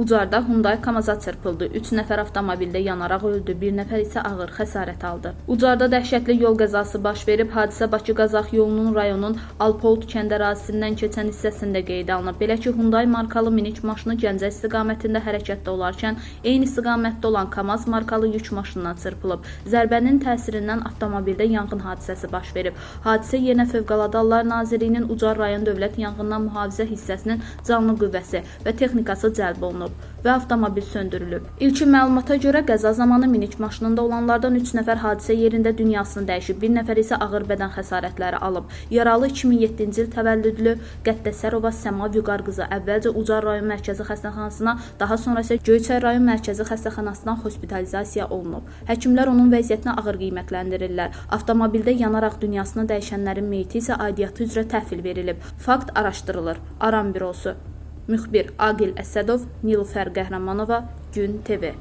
Ucarda Hyundai Kamaza çırpıldı. 3 nəfər avtomobildə yanaraq öldü, bir nəfər isə ağır xəsarət aldı. Ucarda dəhşətli yol qəzası baş verib. Hadisə Bakı-Qazax yolunun rayonun Alpold kənd ərazisindən keçən hissəsində qeydə alınıb. Belə ki, Hyundai markalı minik maşını Gəncə istiqamətində hərəkətdə olarkən eyni istiqamətdə olan Kamaz markalı yük maşınına çırpılıb. Zərbənin təsirindən avtomobildə yanğın hadisəsi baş verib. Hadisə yerinə Fövqəladə Hallar Nazirliyinin Ucar rayon Dövlət Yanğından Mühafizə hissəsinin canlı qüvvəsi və texnikası cəlb olunub və avtomobil söndürülüb. İlkin məlumata görə qəza zamanı minik maşınında olanlardan 3 nəfər hadisə yerində dünyasını dəyişib, bir nəfər isə ağır bədən xəsarətləri alıb. Yaralı 2007-ci il təvəllüdlü Qəddəsərova Səma Vüqar qızı əvvəlcə Ucar rayon mərkəzi xəstəxanasına, daha sonra isə Göyçay rayon mərkəzi xəstəxanasına hospitalizasiya olunub. Həkimlər onun vəziyyətini ağır qiymətləndirirlər. Avtomobildə yanaraq dünyasını dəyişənlərin meyiti isə aidiyyatı üzrə təhvil verilib. Fakt araşdırılır. Aran bürosu Müxbir Aqil Əsədov, Nilufər Qəhrəmanova, Gün TV.